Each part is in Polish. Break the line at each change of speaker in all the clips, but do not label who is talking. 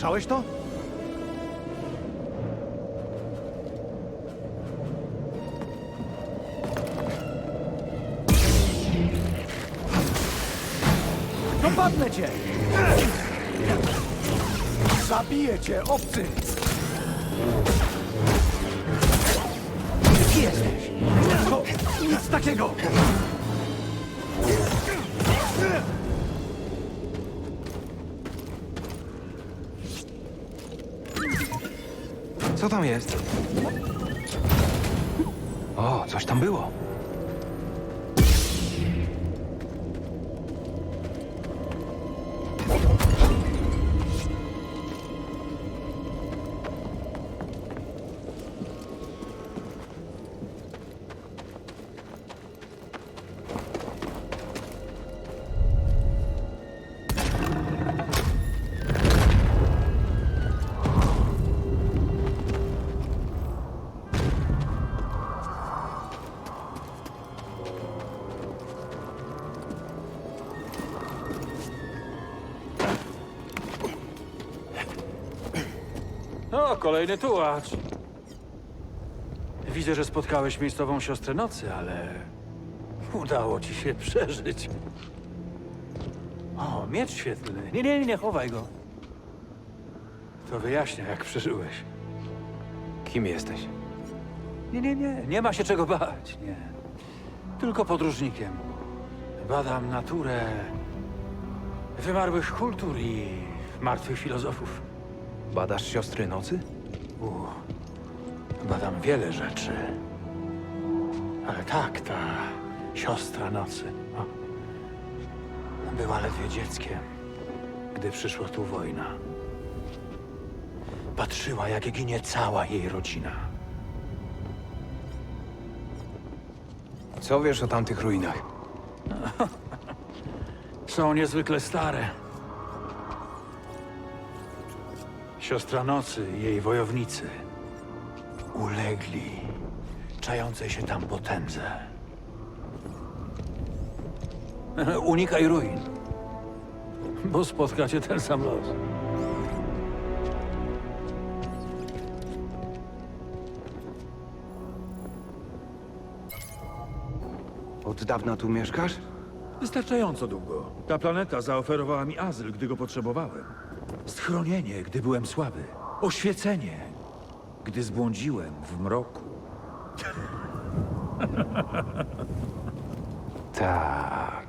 Słyszałeś to? Dopadnę cię! Zabiję cię, obcy! Gdzie jesteś? To nic takiego!
Co tam jest? O, coś tam było.
O, kolejny tułacz. Widzę, że spotkałeś miejscową siostrę nocy, ale udało ci się przeżyć. O, miecz świetlny. Nie, nie, nie, chowaj go. To wyjaśnia, jak przeżyłeś.
Kim jesteś?
Nie, nie, nie, nie ma się czego bać, nie. Tylko podróżnikiem. Badam naturę wymarłych kultur i martwych filozofów.
Badasz siostry nocy?
U, badam wiele rzeczy. Ale tak, ta siostra nocy o, była ledwie dzieckiem, gdy przyszła tu wojna. Patrzyła, jak ginie cała jej rodzina.
Co wiesz o tamtych ruinach?
Są niezwykle stare. Siostra nocy i jej wojownicy ulegli czającej się tam potędze. Unikaj ruin, bo spotka cię ten sam los.
Od dawna tu mieszkasz?
Wystarczająco długo. Ta planeta zaoferowała mi azyl, gdy go potrzebowałem.
Schronienie, gdy byłem słaby. Oświecenie, gdy zbłądziłem w mroku.
Tak.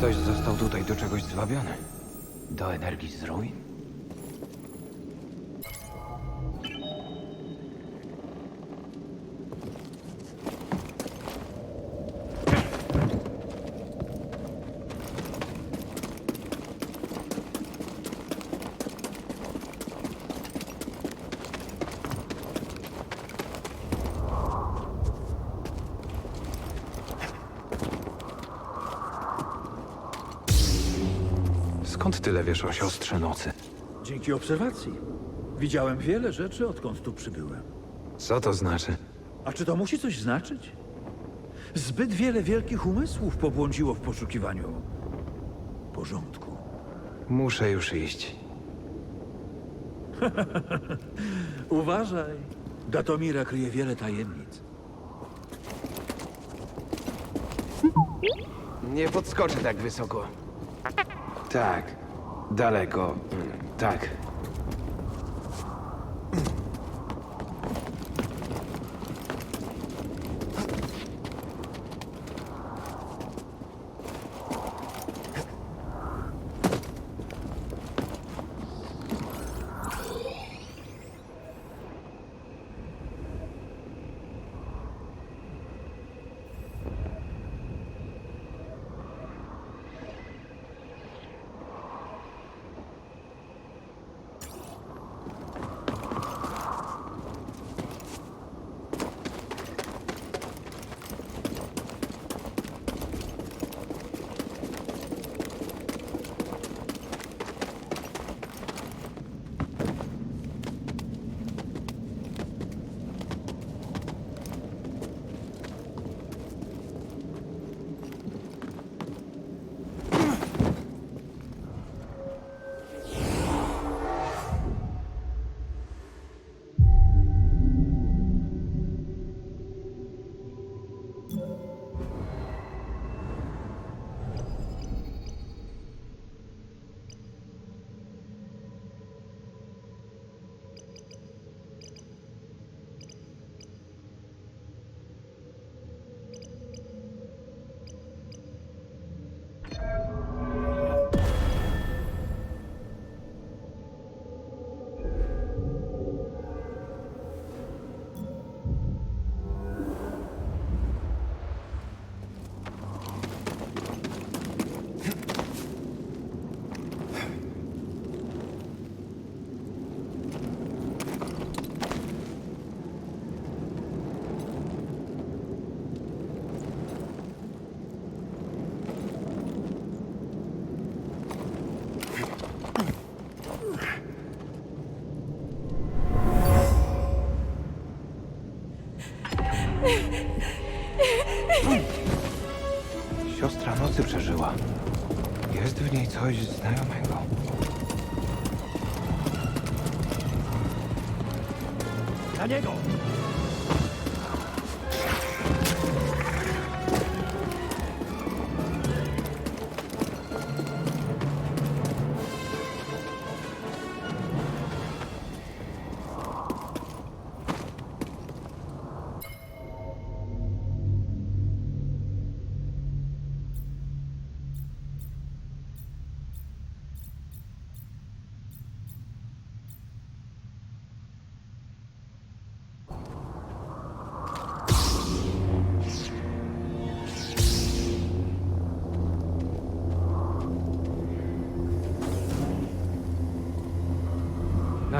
Ktoś został tutaj do czegoś zwabiony. Do energii z ruin? Skąd tyle wiesz o siostrze nocy?
Dzięki obserwacji. Widziałem wiele rzeczy, odkąd tu przybyłem.
Co to znaczy?
A czy to musi coś znaczyć? Zbyt wiele wielkich umysłów pobłądziło w poszukiwaniu porządku.
Muszę już iść.
Uważaj. Datomira kryje wiele tajemnic.
Nie podskoczę tak wysoko. Tak. Daleko. Tak. Jest w niej coś znajomego.
Na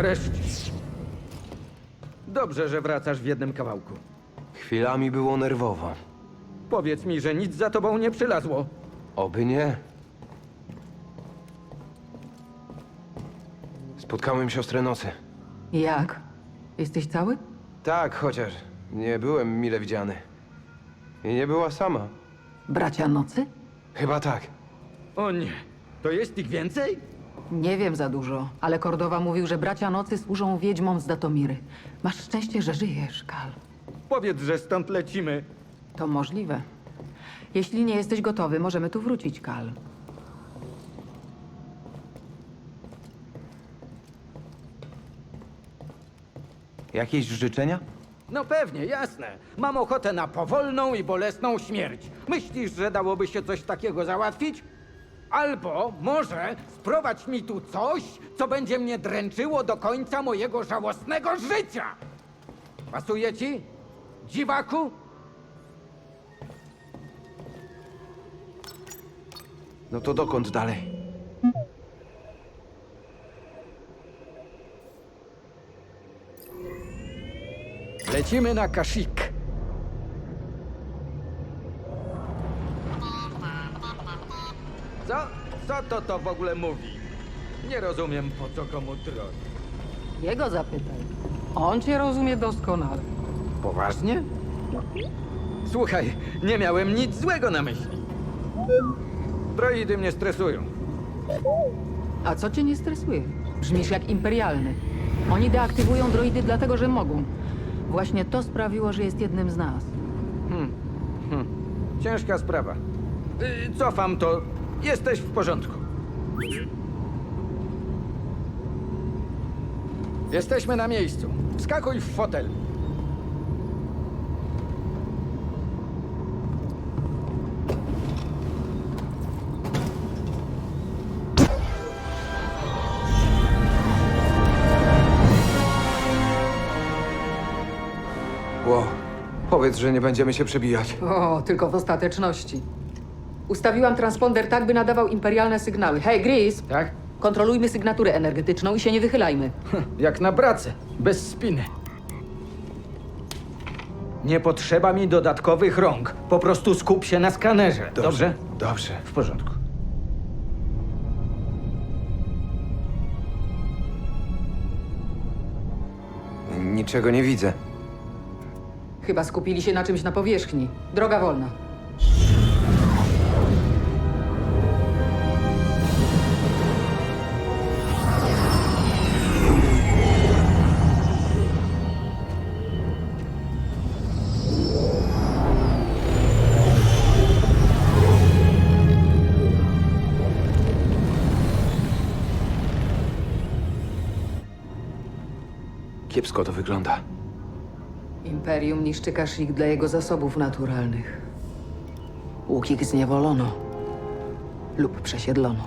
Nareszcie. Dobrze, że wracasz w jednym kawałku.
Chwilami było nerwowo.
Powiedz mi, że nic za tobą nie przylazło.
Oby nie. Spotkałem siostrę nocy.
Jak? Jesteś cały?
Tak, chociaż nie byłem mile widziany. I nie była sama.
Bracia nocy?
Chyba tak.
O nie, to jest ich więcej?
Nie wiem za dużo, ale Kordowa mówił, że bracia nocy służą wiedźmom z Datomiry. Masz szczęście, że żyjesz, Kal.
Powiedz, że stąd lecimy.
To możliwe. Jeśli nie jesteś gotowy, możemy tu wrócić, Kal.
Jakieś życzenia?
No pewnie, jasne. Mam ochotę na powolną i bolesną śmierć. Myślisz, że dałoby się coś takiego załatwić? Albo może sprowadź mi tu coś, co będzie mnie dręczyło do końca mojego żałosnego życia. Pasuje ci? Dziwaku?
No to dokąd dalej?
Lecimy na Kashyyyk. Co? Co to to w ogóle mówi? Nie rozumiem, po co komu dron.
Jego zapytaj. On cię rozumie doskonale.
Poważnie? Słuchaj, nie miałem nic złego na myśli. Droidy mnie stresują.
A co cię nie stresuje? Brzmisz jak imperialny. Oni deaktywują droidy dlatego, że mogą. Właśnie to sprawiło, że jest jednym z nas.
Ciężka sprawa. Y, Cofam to. Jesteś w porządku. Jesteśmy na miejscu. Wskakuj w fotel.
Ło, powiedz, że nie będziemy się przebijać.
O, tylko w ostateczności. Ustawiłam transponder tak, by nadawał imperialne sygnały. Hej, Gris!
Tak?
Kontrolujmy sygnaturę energetyczną i się nie wychylajmy.
Jak na pracę. Bez spiny. Nie potrzeba mi dodatkowych rąk. Po prostu skup się na skanerze. Dobrze?
Dobrze.
W porządku.
Niczego nie widzę.
Chyba skupili się na czymś na powierzchni. Droga wolna.
Kiepsko to wygląda.
Imperium niszczy Kashyyyk dla jego zasobów naturalnych. Łukik zniewolono lub przesiedlono.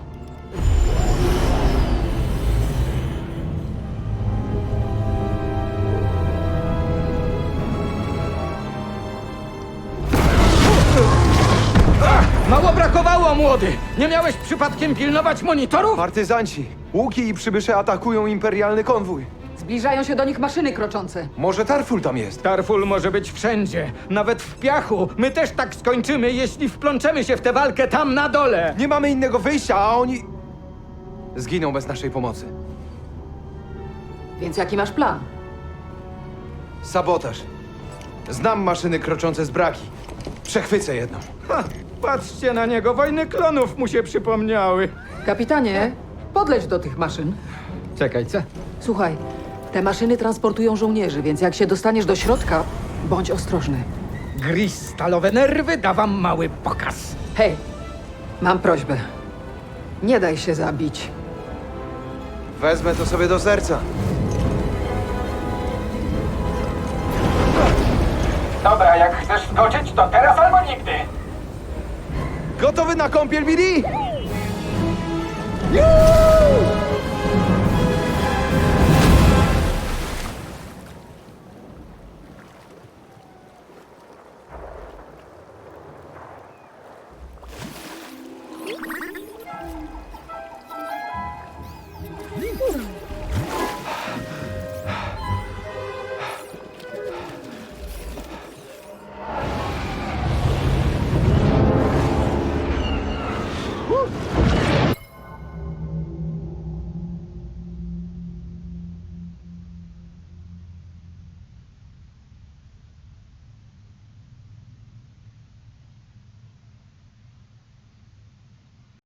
Mało brakowało, młody! Nie miałeś przypadkiem pilnować monitorów?
Partyzanci! Łuki i przybysze atakują imperialny konwój.
Zbliżają się do nich maszyny kroczące.
Może Tarful tam jest?
Tarful może być wszędzie, nawet w piachu. My też tak skończymy, jeśli wplączemy się w tę walkę tam na dole.
Nie mamy innego wyjścia, a oni... Zginą bez naszej pomocy.
Więc jaki masz plan?
Sabotaż. Znam maszyny kroczące z braki. Przechwycę jedną.
Ha, patrzcie na niego, wojny klonów mu się przypomniały.
Kapitanie, podleć do tych maszyn.
Czekaj, co?
Słuchaj, te maszyny transportują żołnierzy, więc jak się dostaniesz do środka, bądź ostrożny.
Gris, stalowe nerwy, da wam mały pokaz.
Hej, mam prośbę. Nie daj się zabić.
Wezmę to sobie do serca.
Dobra, jak chcesz skoczyć, to teraz albo nigdy.
Gotowy na kąpiel, Billy?
Juuu! Ooh.